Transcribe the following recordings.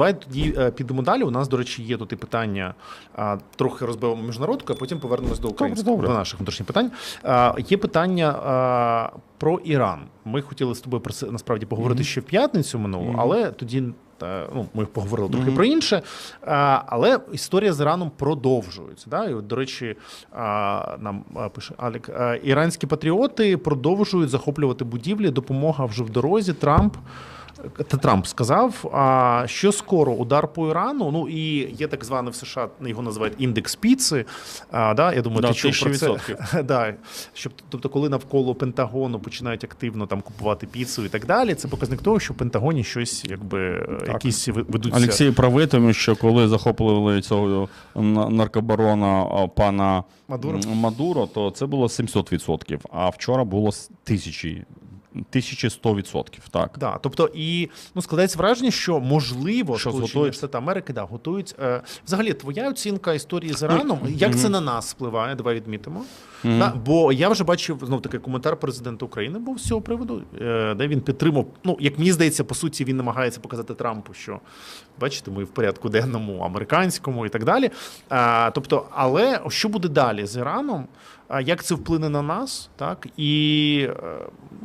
Давай тоді е, підемо далі. У нас, до речі, є тут і питання. Трохи розбивемо міжнародку, а потім повернемось до українських добре. до наших внутрішніх питань. Є питання про Іран. Ми хотіли з тобою про це насправді поговорити ще в п'ятницю минулу, але тоді. Ну, ми поговорили трохи про інше, але історія з Іраном продовжується. Да? І, от, до речі, нам пише Алік, іранські патріоти продовжують захоплювати будівлі. Допомога вже в дорозі. Трамп Трамп сказав, а, що скоро удар по Ірану. Ну і є так званий в США, його називають індекс піци. А, да, я думаю, Да, ти чув про це. да, щоб, тобто, коли навколо Пентагону починають активно там купувати піцу і так далі, це показник того, що в Пентагоні щось якби якісь ви- ведуться. Олексій правий, тому що коли захоплювали цього на- наркобарона пана Мадуро? Мадуро, то це було 700%, а вчора було тисячі. 1100%, так. Да, тобто і ну складається враження, що можливо Що Сполучені? Штати Америки да, готують. Е, взагалі, твоя оцінка історії з Іраном, як це на нас впливає? Давай відмітимо. Да, бо я вже бачив знов таки коментар президента України був з цього приводу, е, де він підтримав. Ну, як мені здається, по суті, він намагається показати Трампу, що бачите, ми в порядку денному американському і так далі. А, тобто, але що буде далі з Іраном? А як це вплине на нас? Так і е,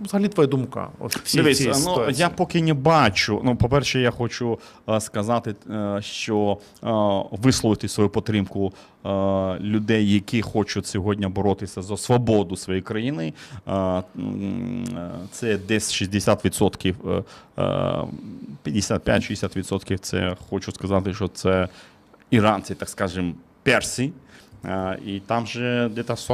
взагалі твоя думка? От всі Дивись, цієї ну, ситуації? я поки не бачу. Ну, по-перше, я хочу е, сказати, е, що висловити свою підтримку людей, які хочуть сьогодні боротися за свободу своєї країни. Це десь 60%, е, е, 55-60% Це хочу сказати, що це іранці, так скажемо, перси. Е, І там же десь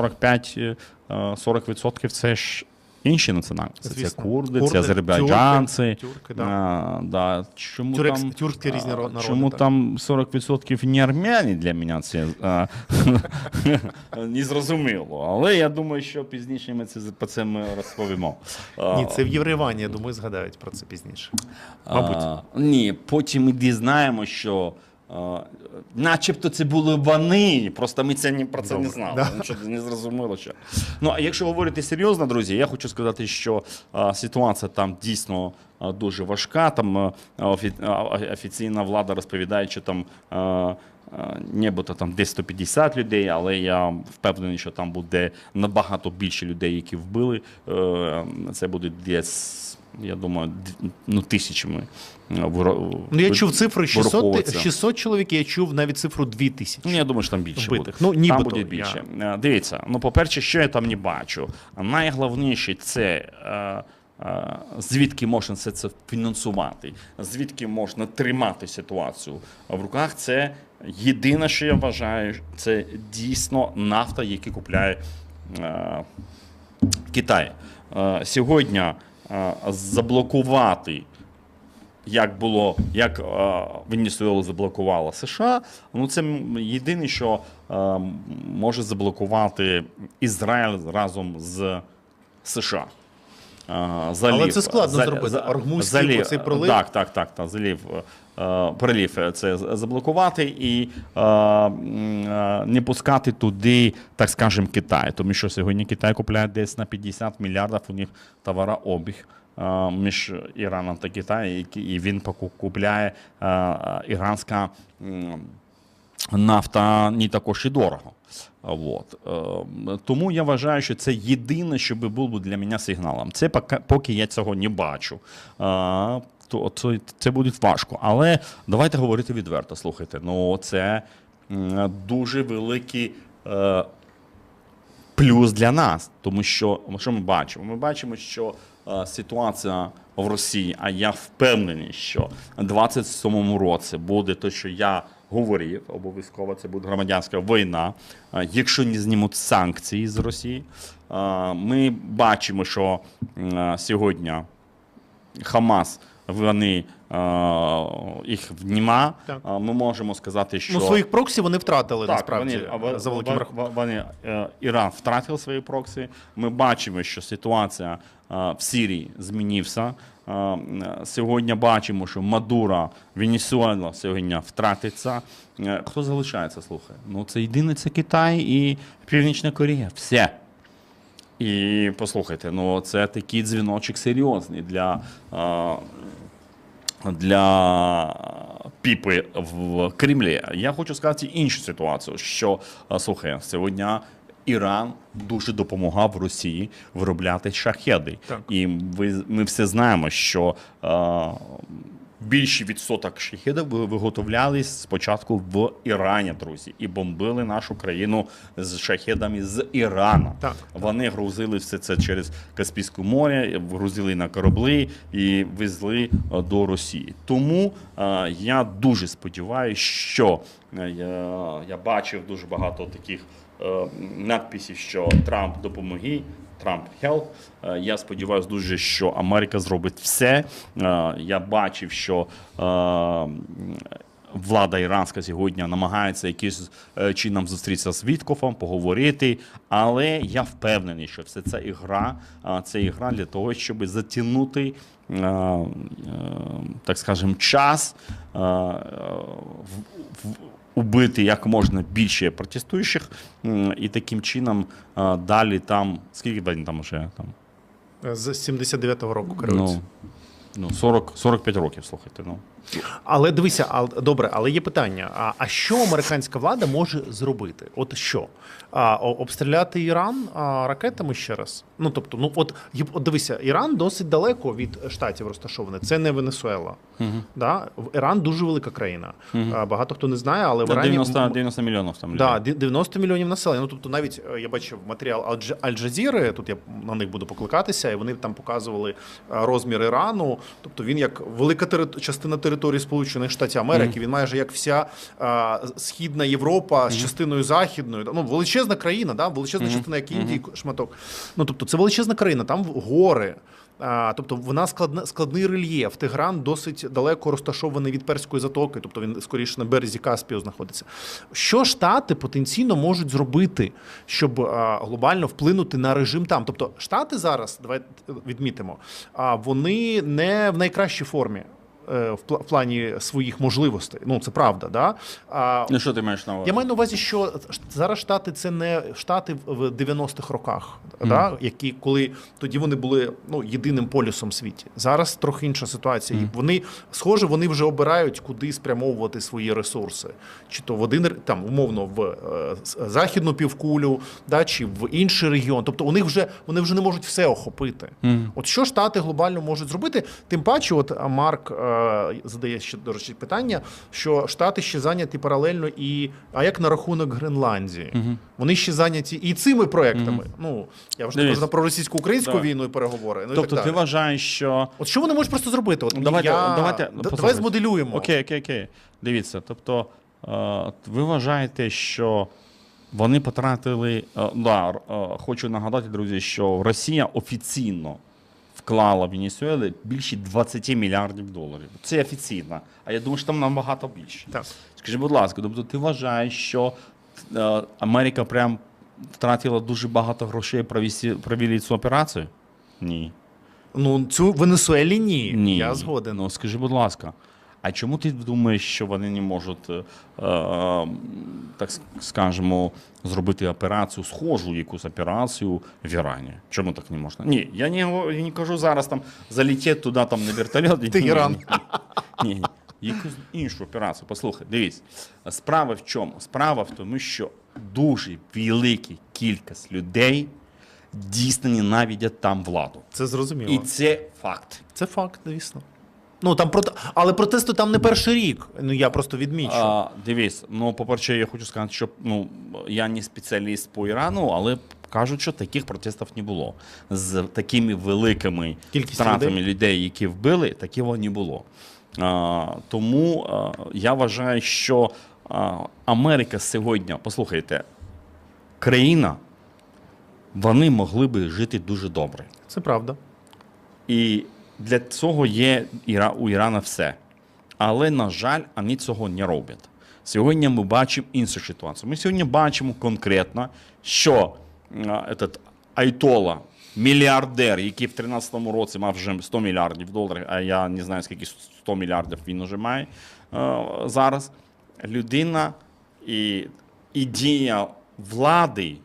45-40% це ж інші національності. Це курди, Курди, це азербайджанці. тюрки, да. Да. Чому Тюрекс- там, тюркські різні а, народи, Чому так. там 40% не армяні для мене це не зрозуміло. Але я думаю, що пізніше ми це про це ми розповімо. Ні, це в Єврейвані, я думаю, згадають про це пізніше. Мабуть. а, ні, потім ми дізнаємо, що. Начебто це були вони, просто ми це не, про це не знали. да. Що не зрозуміло ще. Ну, а якщо говорити серйозно, друзі, я хочу сказати, що а, ситуація там дійсно а, дуже важка. Там а, офі, а, офіційна влада розповідає, що там. А, Нібито там десь 150 людей, але я впевнений, що там буде набагато більше людей, які вбили. Е, Це буде десь, я думаю, ну, тисячами. е, Ну, я чув цифру 600, 600 чоловік, я чув навіть цифру 2000. Ну, я думаю, що там більше Вбитих. буде. Ну, там буде більше. Е, Дивіться, ну, по-перше, що я там не бачу. Найголовніше це. е, е, Звідки можна все це фінансувати, звідки можна тримати ситуацію в руках? Це єдине, що я вважаю, це дійсно нафта, яку купляє е, Китай. Е, Сьогодні е, заблокувати як було, як е, Венесуелу заблокувала США. Ну це єдине, що е, може заблокувати Ізраїль разом з США. Е, Залів, Але це складно зробити. Ормузький оцей пролив. Так, так, так, так. Залів, е, прилів е, це заблокувати і е, е, не пускати туди, так скажемо, Китай. Тому що сьогодні Китай купляє десь на 50 мільярдів у них товарообіг. е, Між Іраном та Китаєм, і- він поку- купляє е, е, іранська нафта не також і дорого. От. Е, Тому я вважаю, що це єдине, що би було для мене сигналом. Це поки я цього не бачу. То це, це буде важко. Але давайте говорити відверто. Слухайте, ну це дуже великий. е, плюс для нас, тому що що ми бачимо? Ми бачимо, що е, ситуація в Росії, а я впевнений, що в 27-му році буде те, що я говорив, обов'язково це буде громадянська війна, е, якщо не знімуть санкції з Росії. Е, Ми бачимо, що е, сьогодні Хамас. Вони е, їх вніма. Так. Е, Ми можемо сказати, що Ну, своїх проксі вони втратили насправді вони, за великим рахунком. вони, е, Іран втратив свої проксі. Ми бачимо, що ситуація в Сирії змінився. Сьогодні бачимо, що Мадура, Венесуела сьогодні втратиться. Хто залишається? Слухай? Ну це єдине це Китай і Північна Корея. Все. І послухайте, ну це такий дзвіночок серйозний для, для піпи в Кремлі. Я хочу сказати іншу ситуацію, що е, слухай, сьогодні Іран дуже допомагав Росії виробляти шахеди. Так. І ви, ми все знаємо, що е, більший відсоток шахедів ви- виготовлялись спочатку в Ірані, друзі, і бомбили нашу країну з шахедами з Ірана. Так. Вони грузили все це через Каспійське море, грузили на кораблі і везли е, до Росії. Тому е, я дуже сподіваюся, що е, я, я бачив дуже багато таких е, надписів, що Трамп допомоги. Трамп. Е, Я сподіваюся дуже, що Америка зробить все. Е, Я бачив, що е, влада іранська сьогодні намагається якимось е, чином зустрітися з Віткофом, поговорити. Але я впевнений, що все це ігра, це ігра для того, щоб затягнути. Так скажем, час в- убити як можна більше протестуючих, і таким чином е, далі там скільки день там вже там З 79-го року керується. ну, ну 40, 45 років, слухайте. Ну Але дивися, а, добре, але є питання: а, а що американська влада може зробити? От що? А, обстріляти Іран а, ракетами ще раз? Ну тобто, ну от, от дивися, Іран досить далеко від штатів розташований. Це не Венесуела. Да? Іран дуже велика країна. А, багато хто не знає, але в Ірані 90, 90 мільйонів там Да, людей. ді- 90 мільйонів населення. Ну тобто, навіть е, я бачив матеріал Аль- Аль-Джазіри, тут я на них буду покликатися, і вони там показували е, розмір Ірану. Тобто він як велика частина території Сполучених Штатів Америки. Він майже як вся е, східна Європа з частиною західною. Ну величезна країна, да? величезна частина, як Індії, шматок. Ну тобто, це величезна країна, там гори. А, тобто вона складна, складний рельєф. Тигран досить далеко розташований від Перської затоки, тобто він скоріше на березі Каспію знаходиться. Що штати потенційно можуть зробити, щоб а, глобально вплинути на режим там? Тобто штати зараз, давайте відмітимо, а, вони не в найкращій формі. Е, В плані своїх можливостей, ну це правда, да а Ну що ти маєш на увазі? я маю на увазі, що зараз штати це не штати в 90-х роках, да, які коли тоді вони були ну єдиним полюсом в світі. Зараз трохи інша ситуація. І Вони схоже, вони вже обирають, куди спрямовувати свої ресурси, чи то в один там умовно в е, західну півкулю, да, чи в інший регіон. Тобто у них вже вони вже не можуть все охопити. От що штати глобально можуть зробити? Тим паче, от Марк е, задає ще до речі питання, що штати ще зайняті паралельно і а як на рахунок Гренландії? Вони ще зайняті і цими проектами. Ну я вже кажу про російсько-українську Да. війну і переговори. Ну, і Тобто так ти вважаєш, що От що вони можуть просто зробити? От Давайте- я... давайте, давай змоделюємо. Окей, окей, окей. Дивіться, тобто е, ви вважаєте, що вони потратили. е, да, е, хочу нагадати, друзі, що Росія офіційно вклала Венесуели більше 20 мільярдів доларів. Це офіційно. А я думаю, що там набагато більше. Так. Скажи, будь ласка, тобто ти вважаєш, що е, Америка прям втратила дуже багато грошей провести, провели цю операцію? Ні. Ну цю в Венесуелі ні. Ні. Я згоден. Ну скажи, будь ласка, а чому ти думаєш, що вони не можуть, е, е, так скажемо, зробити операцію, схожу якусь операцію в Ірані? Чому так не можна? Ні, я не, я не кажу зараз там залетіти туди там на вертольот. Тегеран. Ні, ні. Якусь іншу операцію. Послухай, дивись. Справа в чому? Справа в тому, що дуже велика кількість людей дійсно ненавидять там владу. Це зрозуміло. І це факт. Це факт, звісно. Ну там проте, але протести там не перший рік. Ну я просто відмічу. А, дивись, ну, по-перше, я хочу сказати, що ну, я не спеціаліст по Ірану, але кажуть, що таких протестів не було. З такими великими Кількістю втратами людей? людей. які вбили, такого не було. А, тому а, я вважаю, що а, Америка сьогодні, послухайте, країна, вони могли би жити дуже добре. Це правда. І для цього є у Ірана все. Але, на жаль, вони цього не роблять. Сьогодні ми бачимо іншу ситуацію. Ми сьогодні бачимо конкретно, що этот Айтола, мільярдер, який в 2013 році мав вже 100 мільярдів доларів, а я не знаю, скільки 100 мільярдів він вже має зараз. Людина і ідея влади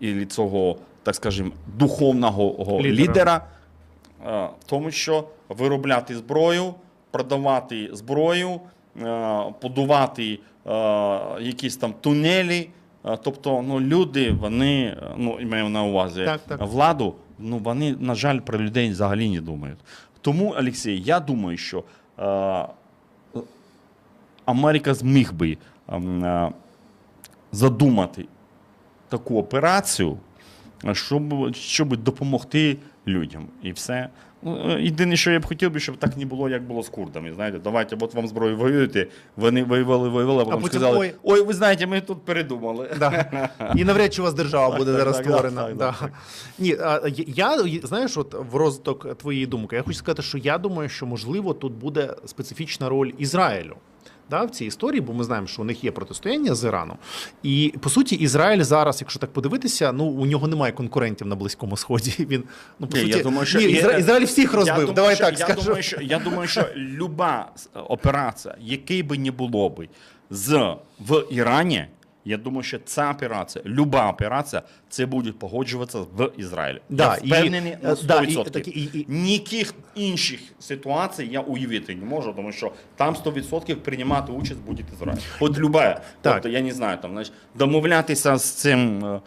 і цього, так скажімо, духовного Лідера. лідера, е, в тому, що виробляти зброю, продавати зброю е, будувати е, якісь там тунелі. Е, Тобто, ну люди, вони е, ну я маю на увазі Так, так. владу, ну вони, на жаль, про людей взагалі не думають. Тому, Олексій, я думаю, що е, Америка зміг би ем, е, задумати таку операцію, щоб, щоб допомогти людям. І все. Ну, е, Єдине, що я б хотів би, щоб так не було, як було з курдами. Знаєте, давайте, от вам зброю воюєте, вони воювали, воювали, а потім потім, сказали: ой. ой, ви знаєте, ми тут передумали. Да. І навряд чи у вас держава буде так, зараз так, створена. так, да. так, Ні, а, я я- знаєш, от в розвиток твоєї думки, я хочу сказати, що я думаю, що можливо тут буде специфічна роль Ізраїлю. Да, в цій історії, бо ми знаємо, що у них є протистояння з Іраном. І по суті, Ізраїль зараз, якщо так подивитися, ну у нього немає конкурентів на Близькому Сході. Він ну по Ні, суті, я думаю, що ні, Ізра... Ізраїль всіх розбив. Я думаю, Давай що, так я скажу. Думаю, що, я думаю, що люба операція, який би не було би з в Ірані, я думаю, що ця операція, люба операція, це буде погоджуватися в Ізраїлі. Да, я впевнений і, на е, 100%. да, і і- і- Ніяких інших ситуацій я уявити не можу, тому що там 100% приймати участь буде Ізраїль. От люба. Так. Тобто, я не знаю, там, знаєш, домовлятися з цим е,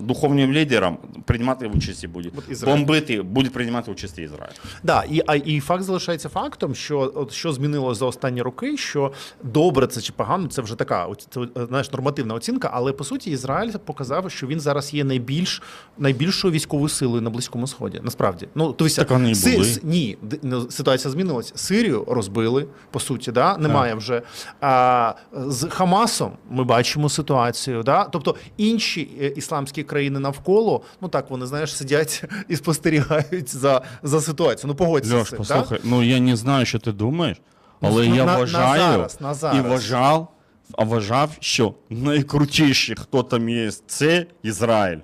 духовним лідером, приймати участь буде. От Бомбити, буде приймати участь Ізраїль. Да, і, а, і факт залишається фактом, що от що змінилося за останні роки, що добре це чи погано, це вже така це, е, знаєш, нормативна оцінка. Але по суті, Ізраїль показав, що він зараз є найбільш найбільшою військовою силою на близькому сході. Насправді, ну то Так вони і були. ні, ну, ситуація змінилася. Сирію розбили по суті, да немає вже. А з Хамасом ми бачимо ситуацію. Да, тобто інші е, ісламські країни навколо, ну так вони знаєш, сидять і спостерігають за, за ситуацією. Ну погодься з цим, послухай, ну я не знаю, що ти думаєш, але Ну, я на- на вважаю зараз, на зараз. і вважав, а вважав, що найкрутіший, хто там є, це Ізраїль.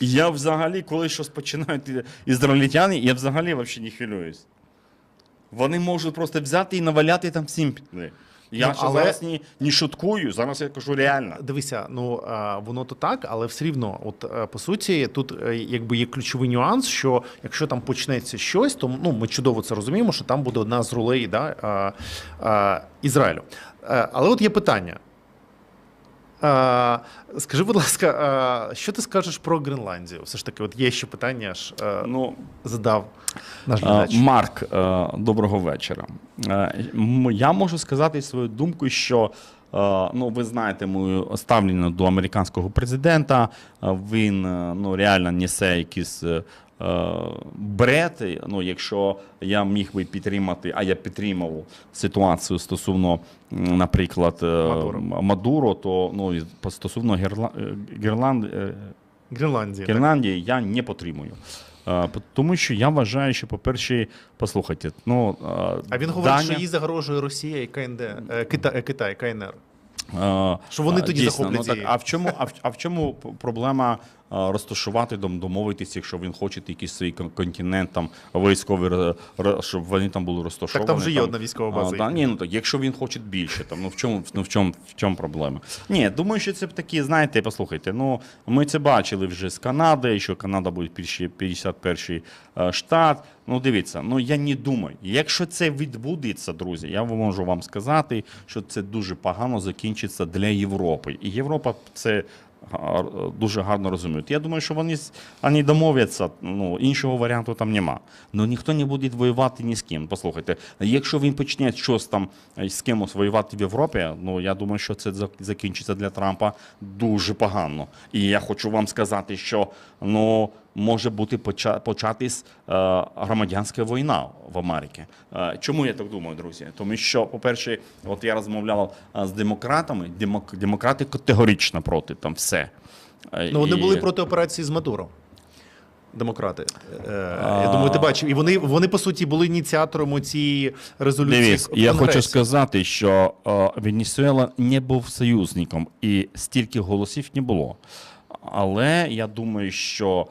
І я взагалі, коли щось починають ізраїльтяни, я взагалі взагалі не хвилююсь. Вони можуть просто взяти і наваляти там всім пітли. Я Ну, але- зараз ні, ні шуткую, зараз я кажу реально. Дивися, ну воно то так, але все рівно, от е, по суті, тут е, якби є ключовий нюанс, що якщо там почнеться щось, то ну ми чудово це розуміємо, що там буде одна з ролей да, Ізраїлю. Е, Але от є питання. А, скажи, будь ласка, а, що ти скажеш про Гренландію? Все ж таки, от є ще питання, ж е, Ну, задав наш Е, глядач. Марк, е, доброго вечора. Я можу сказати свою думку, що ну, ви знаєте мою ставлення до американського президента. Він ну, реально несе якісь. Е, е, ну, якщо я міг би підтримати, а я підтримав ситуацію стосовно, наприклад, е, Мадуро. Мадуро, то ну, стосовно Герла... е. Гренландії я не підтримую. Тому що я вважаю, що, по-перше, послухайте, ну А він говорить, Даня, що їй загрожує Росія і КНД, Китай, Китай, КНР. що вони тоді дійсно, захоплять ну, так, а в чому, а в, а в чому проблема розташувати дом, домовитися, якщо він хоче якийсь свій кон- континент, там ро- щоб вони там були розташовані. Так там вже є одна військова база. А, да, ні, ну так, якщо він хоче більше, там, ну в чому, ну, в чому, в чому проблема? Ні, думаю, що це такі, знаєте, послухайте, ну ми це бачили вже з Канади, що Канада буде перший- 51-й е, штат. Ну, дивіться, ну я не думаю. Якщо це відбудеться, друзі, я можу вам сказати, що це дуже погано закінчиться для Європи. І Європа це дуже гарно розуміють. Я думаю, що вони, ані домовляться, ну, іншого варіанту там нема. Ну ніхто не буде воювати ні з ким. Послухайте, якщо він почне щось там е, з кимось воювати в Європі, ну я думаю, що це закінчиться для Трампа дуже погано. І я хочу вам сказати, що ну. Може бути поча- початись е, громадянська війна в Америці. Е, чому я так думаю, друзі? Тому що, по-перше, от я розмовляв е, з демократами. Демок- демократи категорично проти там все. Ну, вони і- були проти операції з Мадуро. Демократи. Я думаю, ти бачив. І вони, вони, по суті, були ініціатором цієї резолюції. Дивись, я хочу сказати, що Венесуела не був союзником, і стільки голосів не було. Але я думаю, що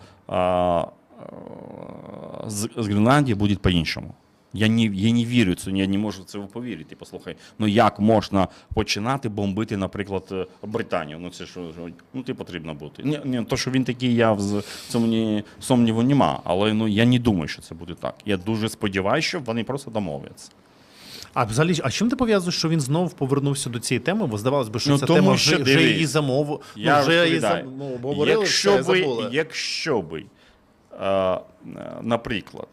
з, з Гренландії буде по-іншому. Я не, я не вірю це, я не можу в це повірити. Послухай, ну як можна починати бомбити, наприклад, е, Британію? Ну це що ну ти потрібно бути. Ні, ні, то, що він такий, я в цьому ні, сумніву нема. Але ну я не думаю, що це буде так. Я дуже сподіваюся, що вони просто домовляться. А взагалі, а чим ти пов'язуєш, що він знов повернувся до цієї теми? Бо здавалось би, що Ну, ця тому тема що вже, вже її замову. Я ну, вже її зам... ну, якщо би, забули. якщо би, е, наприклад,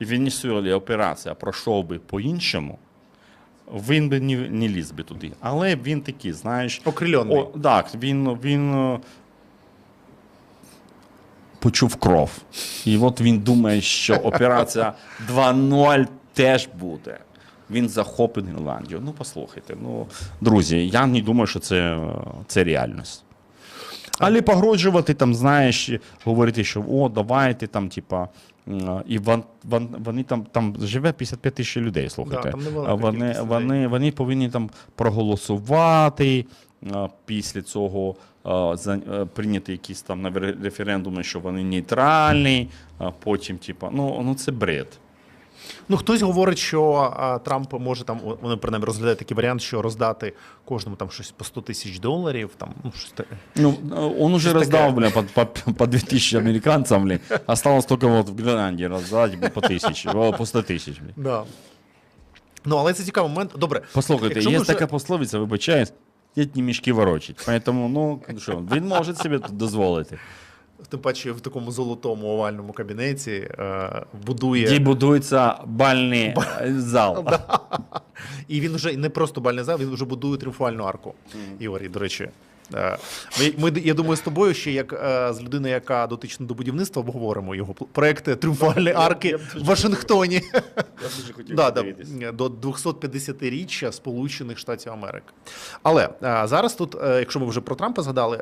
в Венесуелі операція пройшов би по-іншому, він би не, не ліз би туди. Але він такий, знаєш. Окрильонний. О, так, він, він е, почув кров. І от він думає, що операція 2.0 теж буде. Він захопить Гренландію. Ну, послухайте, ну, друзі, я не думаю, що це, це реальність. Але погрожувати там, знаєш, говорити, що о, давайте там, типа. І вон, вон, вони там, там живе 55 тисяч людей, слухайте. Да, там вони, вони, вони повинні там проголосувати після цього прийняти якісь там референдуми, що вони нейтральні, а потім, типа, ну, ну це бред. Ну, хтось говорить, що а, Трамп може там, о, вони принаймні розглядають такий варіант, що роздати кожному там щось по 100 тисяч доларів. Там, ну, щось таке. Ну, э, он уже Что-то раздал, такое. бля, по, по, по 2000 американцам, бля. Осталось только вот в Гренландии раздать бля, по тысяче, о, по 100 тисяч, бля. Да. Ну, але це цікавий момент. Добре. Послухайте, якщо є ми вже- така пословиця, вибачаюсь, дітні мішки ворочать. Поэтому, ну, що, він може собі тут дозволити. Тим паче в такому золотому овальному кабінеті е, будує. Де будується бальний зал. І він вже не просто бальний зал, він вже будує тріумфальну арку. Ігорі, до речі. Е, Ми, ми, я думаю, з тобою ще як е, з людиною, яка дотична до будівництва, обговоримо його проекти тріумфальної арки в Вашингтоні. Я дуже хотів Да, да, до 250-річчя Сполучених Штатів Америки. Але е, зараз тут, якщо ми вже про Трампа згадали,